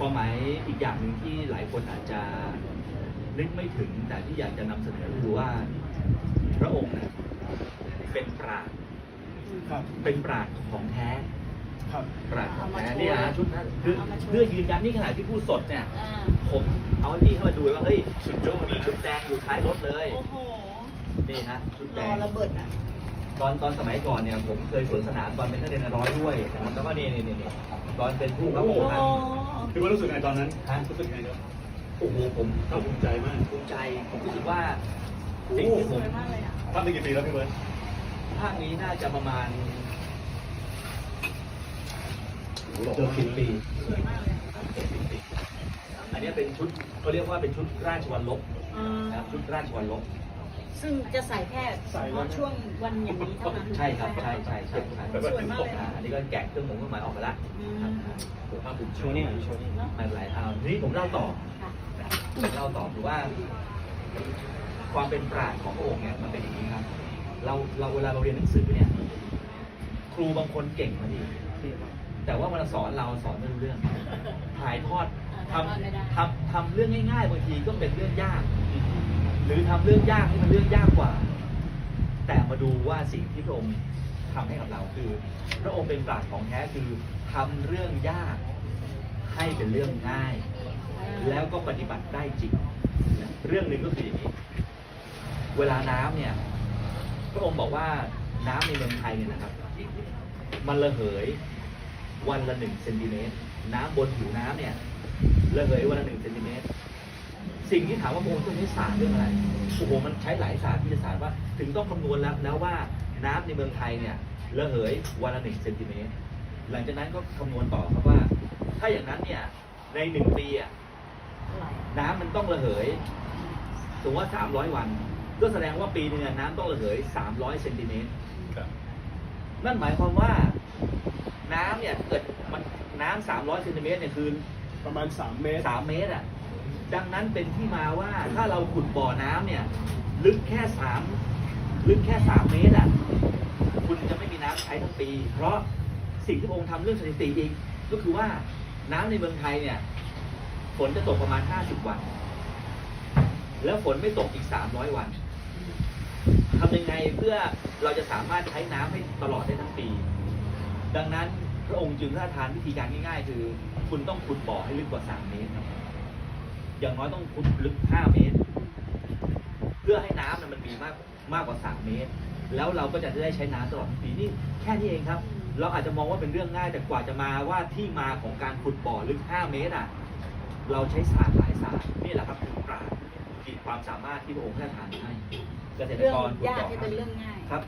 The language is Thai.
ความหมายอีกอย่างหนึ่งที่หลายคนอาจจะนึกไม่ถึงแต่ที่อยากจะนำเสนอคือว่าพระองค์เนี่ยเป็นปราชญ์ครับเป็นปราชญ์ของแท้ ครับ ปราชญ์ของแท้เนี่ยนะชุดนั้นคือเพื่อยืนยันนี่ขนาดที่พูดสดเนี่ย อ่าผมเอาให้พี่เข้ามาดูว่าเฮ้ยชุดโจมีชุดแดงอยู่ท้ายรถเลยโอ้โหนี่ฮะชุดรแดองระเบิดอะตอนตอนสมัยก่อนเนี่ยผมเคยสวนสนามตอนเป็นนักเรียนในร้อยด้วยแล้วก็นี่นี่นี่นี่ตอนเป็นผู้รับโอ้ผู้โหพัน คือว่ารู้สึกไงตอนนั้นฮะรู้สึกไงครับโอ้โหผมภาคภูมิใจมากภูมิใจผมรู้สึกว่าสิ่งที่สผมวยมากเลยอะทำได้กี่ปีแล้วพี่เบิร์ดภาคนี้น่าจะประมาณเกืเกืออบบสิสิบบปีปีอันนี้เป็นชุดเขาเรียกว่าเป็นชุดราชวัลลบอ่านะครับชุดราชวัลลบซึ่งจะใส่แค่เฉพาะช่วงวันอย่างนี้เท่านั้นใช่ครับใช่ใช่ใช่ใช่สวยมากเลยอ่านะอันนี้ก็แกะเครื่องหมงเครื่องหมายออกไปแล้ว อืมครับผมภาคภูมิใจโชว์นี่หน่อยโชว์นี่เนาะไม่เป็นไรเอาทีนี้ผมเล่าต่อค่ะผมเล่าต่อคือว่า ความเป็นปราชญ์ของพระองค์เนี่ยมันเป็นอย่างนี้ครับ เราเราเวลาเราเรียนหนังสือเนี่ย ครูบางคนเก่งนะพี่แต่ว่าเวลาสอนเราสอนไม่รู้เรื่อง ถ่ายทอดทำทำทำเรื่องง่ายๆบางทีก็เป็นเรื่องยาก หรือทำเรื่องยากให้มันเรื่องยากกว่า แต่มาดูว่าสิ่งที่พระองค์ทำให้กับเราคือ พระองค์เป็นปราชญ์ของแท้คือทำเรื่องยาก ให้เป็นเรื่องง่าย แล้วก็ปฏิบัติได้จริง เรื่องหนึ่งก็คืออย่างนี้ เวลาน้ำเนี่ยพระองค์บอกว่าน้ำในเมืองไทยเนี่ยนะครับ มันระเหยวันละหนึ่งเซนติเมตรน้ำบนผิวน้ำเนี่ยระเหยวันละหนึ่งเซนติเมตรสิ่งที่ถามว่าพระองค์ต้องใช้ศาสตร์เรื่องอะไรโอ้โหมันใช้หลายศาสตร์ที่จะศาสตร์ว่าถึงต้องคำนวณแล้วแล้วว่าน้ำในเมืองไทยเนี่ยระเหยวันละหนึ่งเซนติเมตรหลังจากนั้นก็คำนวณต่อครับว่า ถ้าอย่างนั้นเนี่ย ในหนึ่งปีอะน้ำมันต้องระเหยสมมติว่า300วัน ก็แสดงว่าปีหนึงอะน้ำต้องระเหย300เซนติเมตรครับนั่นหมายความว่า น้ำเนี่ยเกิดมันน้ำ300เซนติเมตรเนี่ยคือประมาณ3เมตร3เมตรอะดังนั้นเป็นที่มาว่าถ้าเราขุดบ่อน้ำเนี่ย ลึกแค่3ลึกแค่3เมตรอะคุณจะไม่มีน้ำใช้ทั้งปี เพราะสิ่งที่พระองค์ทำเรื่องสถิติอีก ก็คือว่าน้ำในเมืองไทยเนี่ย ฝนจะตกประมาณ 50 วัน แล้วฝนไม่ตกอีก 300 วันทำยังไงเพื่อเราจะสามารถใช้น้ำให้ตลอดได้ทั้งปี ดังนั้นพระองค์จึงพระราทานวิธีการง่ายๆ คือ คุณต้องขุดบ่อให้ลึกกว่า 3 เมตรอย่างน้อยต้องขุดลึก 5 เมตร เพื่อให้น้ำมันมีมากมากกว่า 3 เมตร แล้วเราก็จะได้ใช้น้ำตลอดปีนี่แค่นี้เองครับ เราอาจจะมองว่าเป็นเรื่องง่ายแต่กว่าจะมาว่าที่มาของการขุดบ่อลึก 5 เมตรอะเราใช้ศาสตร์หลายศาสตร์นี่แหละครับคือปราชญ์ขีดความสามารถที่พระองค์ท่านทานให้เกษตรเรื่องกรขุดยากบ่อให้เป็นเรื่องง่าย